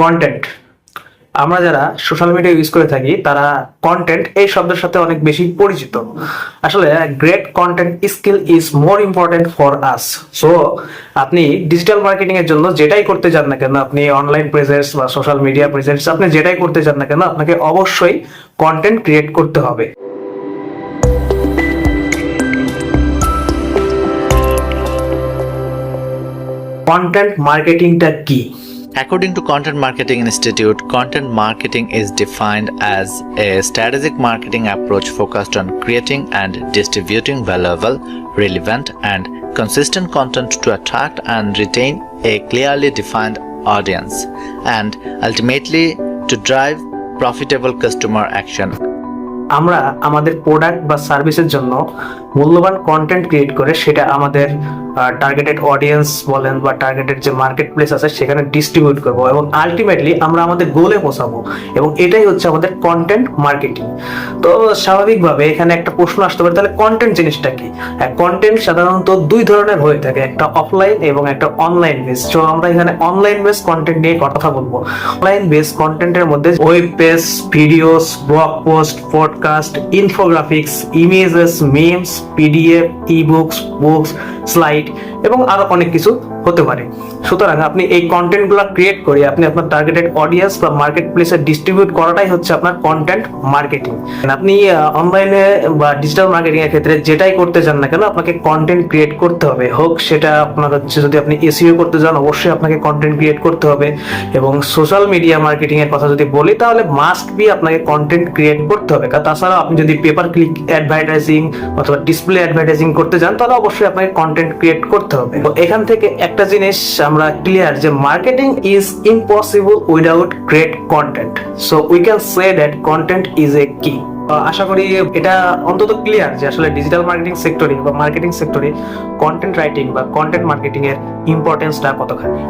Content আমরা যারা social media use করে থাকি, তারা কন্টেন্ট এই শব্দের সাথে অনেক বেশি পরিচিত। আসলে great content skill is more important for us so আপনি ডিজিটাল মার্কেটিং এর জন্য যেটাই করতে চান না কেন, আপনি অনলাইন প্রেজেন্স বা সোশ্যাল মিডিয়া প্রেজেন্স আপনি যেটাই করতে চান না কেন, আপনাকে অবশ্যই কন্টেন্ট ক্রিয়েট করতে হবে। কন্টেন্ট মার্কেটিংটা কি? According to Content Marketing Institute, content marketing is defined as a strategic marketing approach focused on creating and distributing valuable, relevant, and consistent content to attract and retain a clearly defined audience, and ultimately to drive profitable customer action. আমরা আমাদের product বা সার্ভিসের জন্য মূল্যবান content create করে সেটা আমাদের targeted audience বলেন বা টার্গেটেড যে মার্কেট প্লেস আছে, সেখানে ডিস্ট্রিবিউট করব এবং আলটিমেটলি আমরা আমাদের গোলে পৌঁছাবো এবং এটাই হচ্ছে আমাদের কন্টেন্ট মার্কেটিং তো স্বাভাবিকভাবে এখানে একটা প্রশ্ন আসতে পারে, তাহলে কন্টেন্ট জিনিসটা কি? কন্টেন্ট সাধারণত দুই ধরনের হয়ে থাকে, একটা অফলাইন এবং একটা অনলাইন বেস তো আমরা এখানে অনলাইন বেস কন্টেন্ট নিয়ে কথা বলব। অনলাইন বেস কন্টেন্টের মধ্যে web page videos blog post podcast infographics images memes PDF e books books slide এবং আরও অনেক কিছু হতে পারে। সুতরাং আপনি এই কন্টেন্টগুলো ক্রিয়েট করে আপনি আপনার টার্গেটেড অডিয়েন্স বা মার্কেট প্লেসে ডিস্ট্রিবিউট করাটাই হচ্ছে আপনার কন্টেন্ট মার্কেটিং আপনি অনলাইনে বা ডিজিটাল মার্কেটিং এর ক্ষেত্রে যেটাই করতে চান না কেন, আপনাকে কন্টেন্ট ক্রিয়েট করতে হবে। হোক সেটা আপনার হচ্ছে যদি আপনি এসিও করতে চান, অবশ্যই আপনাকে কন্টেন্ট ক্রিয়েট করতে হবে। এবং সোশ্যাল মিডিয়া মার্কেটিং এর কথা যদি বলি, তাহলে মাস্ট বি আপনাকে কন্টেন্ট ক্রিয়েট করতে হবে। কারণ তাছাড়া আপনি যদি পেপার ক্লিক অ্যাডভার্টাইজিং অথবা ডিসপ্লে অ্যাডভার্টাইজিং করতে চান, তাহলে অবশ্যই আপনাকে কন্টেন্ট ক্রিয়েট করতে হবে। তো এখান থেকে একটা জিনিস আমরা ক্লিয়ার যে marketing is impossible without great content so we can say that content is a কি আশা করি এটা অন্তত ক্লিয়ার যে আসলে ডিজিটাল মার্কেটিং সেক্টরে বা মার্কেটিং সেক্টরে কন্টেন্ট রাইটিং বা কন্টেন্ট মার্কেটিং এর ইম্পর্টেন্সটা কতখানি।